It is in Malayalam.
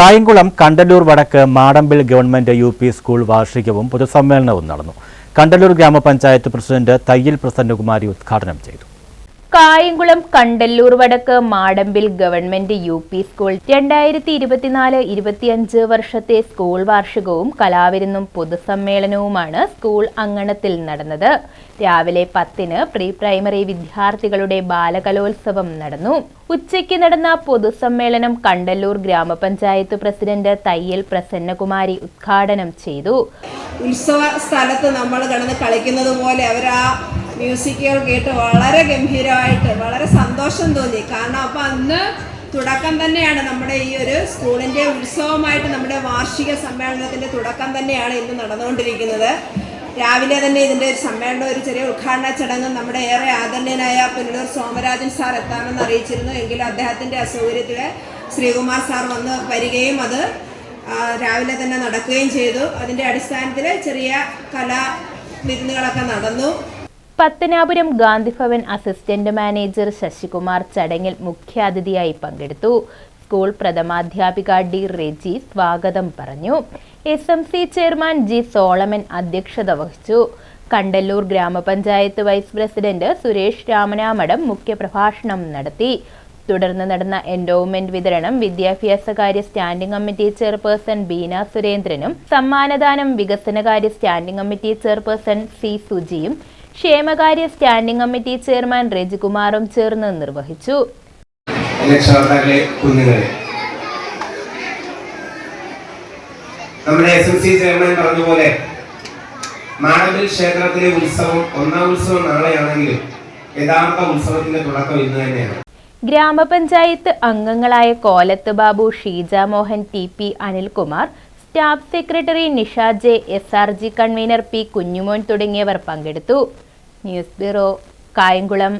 കായംകുളം കണ്ടല്ലൂർ വടക്ക് Madampil government U P school വാർഷികവും പൊതുസമ്മേളനവും നടന്നു. കണ്ടല്ലൂർ ഗ്രാമപഞ്ചായത്ത് പ്രസിഡന്റ് തയ്യിൽ പ്രസന്നകുമാരി ഉദ്ഘാടനം ചെയ്തു. കായംകുളം കണ്ടല്ലൂർ വടക്ക് Madampil government U P school. രണ്ടായിരത്തി ഇരുപത്തിനാല് ഇരുപത്തിയഞ്ച് വർഷത്തെ സ്കൂൾ വാർഷികവും കലാവിരുന്നും പൊതുസമ്മേളനവുമാണ് സ്കൂൾ അങ്കണത്തിൽ നടന്നത്. രാവിലെ പത്തിന് പ്രീ പ്രൈമറി വിദ്യാർത്ഥികളുടെ ബാലകലോത്സവം നടന്നു. ഉച്ചയ്ക്ക് നടന്ന പൊതുസമ്മേളനം കണ്ടല്ലൂർ ഗ്രാമപഞ്ചായത്ത് പ്രസിഡന്റ് തയ്യൽ പ്രസന്നകുമാരി ഉദ്ഘാടനം ചെയ്തു. ഉത്സവ സ്ഥലത്ത് നമ്മൾ കിടന്ന് കളിക്കുന്നത് പോലെ അവർ ആ മ്യൂസിക്കുകൾ കേട്ട് വളരെ ഗംഭീരമായിട്ട് വളരെ സന്തോഷം തോന്നി. കാരണം അപ്പം അന്ന് തുടക്കം തന്നെയാണ് നമ്മുടെ ഈ ഒരു സ്കൂളിന്റെ ഉത്സവമായിട്ട് നമ്മുടെ വാർഷിക സമ്മേളനത്തിന്റെ തുടക്കം തന്നെയാണ് ഇന്ന് നടന്നുകൊണ്ടിരിക്കുന്നത്. രാവിലെ തന്നെ ഇതിന്റെ ഒരു സമ്മേളനം ഒരു ചെറിയ ഉദ്ഘാടന ചടങ്ങ് നമ്മുടെ ഏറെ ആദരണീയനായ പുനലൂർ സോമരാജൻ സാർ എത്താമെന്ന് അറിയിച്ചിരുന്നു. എങ്കിലും അദ്ദേഹത്തിന്റെ അസൗകര്യത്തിൽ ശ്രീകുമാർ സാർ വന്ന് വരികയും അത് രാവിലെ തന്നെ നടക്കുകയും ചെയ്തു. അതിന്റെ അടിസ്ഥാനത്തിൽ ചെറിയ കലാ വിരുന്നുകളൊക്കെ നടന്നു. പത്തനാപുരം ഗാന്ധിഭവൻ അസിസ്റ്റന്റ് മാനേജർ ശശികുമാർ ചടങ്ങിൽ മുഖ്യാതിഥിയായി പങ്കെടുത്തു. സ്കൂൾ പ്രഥമാധ്യാപിക ഡി റെജി സ്വാഗതം പറഞ്ഞു. S M C chairman G Solomon അധ്യക്ഷത വഹിച്ചു. കണ്ടല്ലൂർ ഗ്രാമപഞ്ചായത്ത് വൈസ് പ്രസിഡന്റ് സുരേഷ് രാമനാമഠം മുഖ്യപ്രഭാഷണം നടത്തി. തുടർന്ന് നടന്ന എൻഡോവ്മെന്റ് വിതരണം വിദ്യാഭ്യാസകാര്യ സ്റ്റാൻഡിംഗ് കമ്മിറ്റി ചെയർപേഴ്സൺ ബീന സുരേന്ദ്രനും സമ്മാനദാനം വികസനകാര്യ സ്റ്റാൻഡിംഗ് കമ്മിറ്റി ചെയർപേഴ്സൺ സി സുജിയും ക്ഷേമകാര്യ സ്റ്റാൻഡിംഗ് കമ്മിറ്റി ചെയർമാൻ രജികുമാറും ചേർന്ന് നിർവഹിച്ചു. നമ്മുടെ എസ് എം സി ചെയർമാൻ പറഞ്ഞതുപോലെ മാടമ്പിൽ ക്ഷേത്രത്തിലെ ഉത്സവം ഒന്നാം ഉത്സവം നാളെയാണെങ്കിലും യഥാർത്ഥ ഉത്സവത്തിന്റെ തുടക്കം ഇന്ന് തന്നെയാണ്. ഗ്രാമപഞ്ചായത്ത് അംഗങ്ങളായ Kolath Babu Sheeja Mohan T P Anilkumar staff secretary Nisha J S R G convener P Kunjumon തുടങ്ങിയവർ പങ്കെടുത്തു. News bureau Kayamkulam.